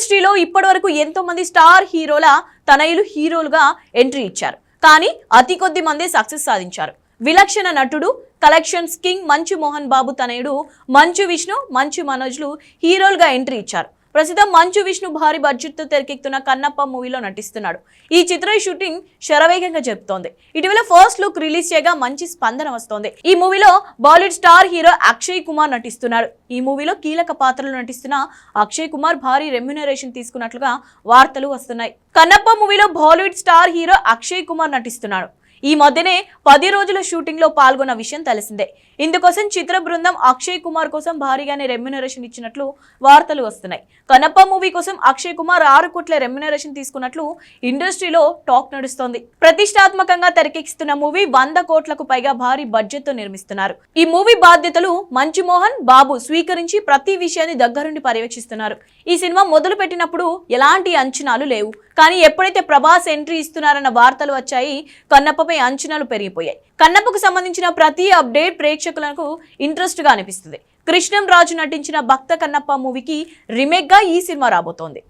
ఇండస్ట్రీలో ఇప్పటివరకు ఎంతో మంది స్టార్ హీరోల తనయులు హీరోలుగా ఎంట్రీ ఇచ్చారు. కానీ అతి కొద్ది మందే సక్సెస్ సాధించారు. విలక్షణ నటుడు కలెక్షన్స్ కింగ్ మంచు మోహన్ బాబు తనయుడు మంచు విష్ణు మంచు మనోజ్లు హీరోలుగా ఎంట్రీ ఇచ్చారు. ప్రస్తుతం మంచు విష్ణు భారీ బడ్జెట్తో తెరకెక్కుతున్న కన్నప్ప మూవీలో నటిస్తున్నాడు. ఈ చిత్ర షూటింగ్ శరవేగంగా జరుపుతోంది. ఇటీవల ఫస్ట్ లుక్ రిలీజ్ చేయగా మంచి స్పందన వస్తోంది. ఈ మూవీలో Bollywood star hero Akshay Kumar నటిస్తున్నాడు. ఈ మూవీలో కీలక పాత్రలు నటిస్తున్న అక్షయ్ కుమార్ భారీ రెమ్యునరేషన్ తీసుకున్నట్లుగా వార్తలు వస్తున్నాయి. కన్నప్ప మూవీలో Bollywood star hero Akshay Kumar నటిస్తున్నాడు. ఈ మధ్యనే పది రోజుల షూటింగ్లో పాల్గొన్న విషయం తెలిసిందే. ఇందుకోసం చిత్ర బృందం అక్షయ్ కుమార్ కోసం భారీగానే రెమ్యునరేషన్ ఇచ్చినట్లు వార్తలు వస్తున్నాయి. కనప్ప మూవీ కోసం అక్షయ్ కుమార్ ఆరు కోట్ల రెమ్యునరేషన్ తీసుకున్నట్లు ఇండస్ట్రీలో టాక్ నడుస్తోంది. ప్రతిష్టాత్మకంగా తెరకెక్కిస్తున్న మూవీ వంద కోట్లకు పైగా భారీ బడ్జెట్తో నిర్మిస్తున్నారు. ఈ మూవీ బాధ్యతలు మంచు మోహన్ బాబు స్వీకరించి ప్రతి విషయాన్ని దగ్గరుండి పర్యవేక్షిస్తున్నారు. ఈ సినిమా మొదలు పెట్టినప్పుడు ఎలాంటి అంచనాలు లేవు. కానీ ఎప్పుడైతే ప్రభాస్ ఎంట్రీ ఇస్తున్నారన్న వార్తలు వచ్చాయి కన్నప్ప సినిమాపై అంచనాలు పెరిగిపోయాయి. కన్నప్పకు సంబంధించిన ప్రతి అప్డేట్ ప్రేక్షకులకు ఇంట్రెస్ట్గా అనిపిస్తుంది. కృష్ణం రాజు నటించిన భక్త కన్నప్ప మూవీకి రీమేక్గా ఈ సినిమా రాబోతోంది.